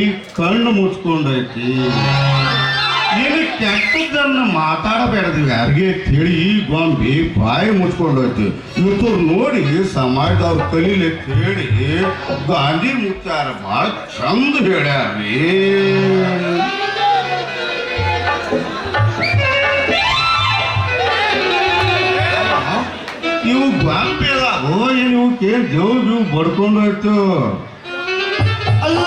ಈ ಕಣ್ಣು ಮುಚ್ಕೊಂಡೈತಿ. ನೀನು ಕೆಟ್ಟದನ್ನ ಮಾತಾಡಬೇಡದು ಯಾರಿಗೆ ತಿಳಿ ಗೊಂಬಿ ಬಾಯಿ ಮುಚ್ಕೊಂಡೈತಿ ಇವ್ರು ನೋಡಿ ಸಮಾಜದವ್ರು ಕಲೀಲಿ ಹೇಳಿ ಗಾಂಧಿ ಮುಚ್ಚಾರ ಭಾಳ ಚಂದ ಹೇಳ್ಯಾರ್ರಿ. ಇವು ಗೊಂಬಿ ಓ ಏನು ಕೇಳಿ ದೇವ್ ಬಡ್ಕೊಂಡೋಯ್ತು. ಅಲ್ಲ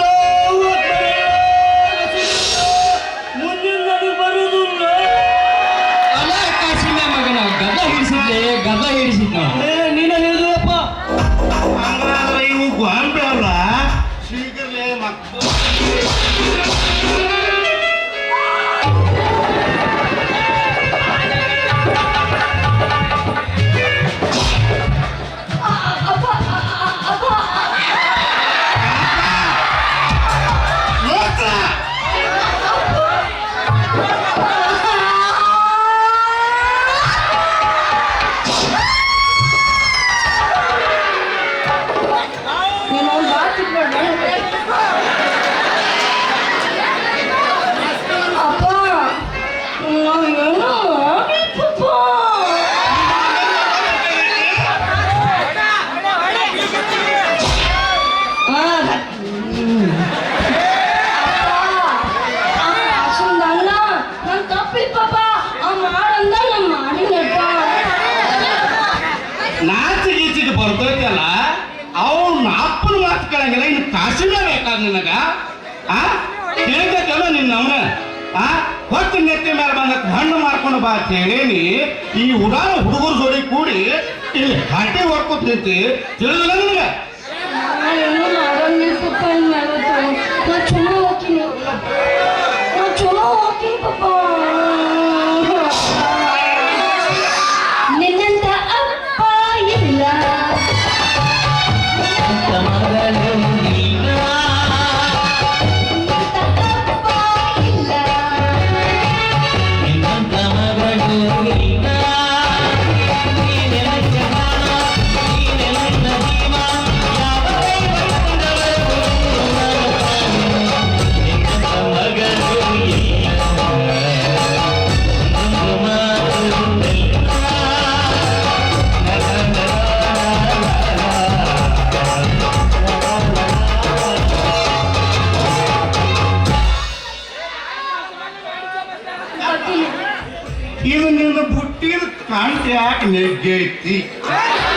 ಹಿಡಿಸಿದ್ಲೆ ಗದ ಹಿಡಿಸಿದ್ ನಾವು ಕೇಳಂಗಿಲ್ಲ ಇನ್ನು ಕಾಸಿನ ಬೇಕಾದ ನಿನಗ? ಆ? ಕೇಳ್ತೈತಲ್ಲ ನಿನ್ನ ಅವನ ಆ? ಹೊತ್ತು ನೆತ್ತಿ ಮೇಲೆ ಬಂದ ಹಣ್ಣು ಮಾರ್ಕೊಂಡು ಬಾ ಅಂತ ಹೇಳೇನಿ. ಈ ಉಡಾನ ಹುಡುಗರು ಜೋಡಿ ಕೂಡಿ ಇಲ್ಲಿ ಹಟ್ಟಿ ಹೊಡ್ಕೊತ ನಿಂತಿ. ತಿಳಿದಿಲ್ಲ ನಿನಗೆ? ಬುಟ್ಟಿನ ಕಾಂತಿ ಯಾಕೆ ನೆಗ್ಗೈತಿ ಅಪ್ಪ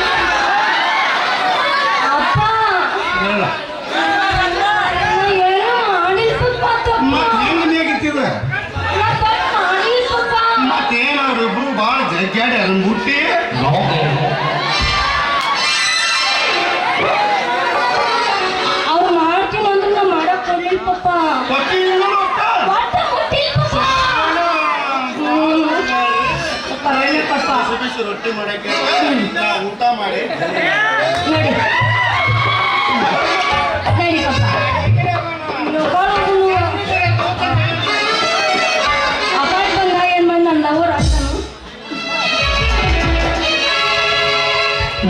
ರೊಟ್ಟಿ ಮಾಡಕ್ಕೆ ಊಟ ಮಾಡಿ.